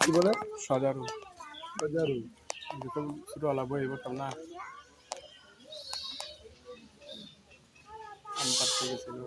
কি বলে? সাজারু। বাজারু যখন ছোটবেলা বই পড়তাম না আম পাড়তে গেছিল।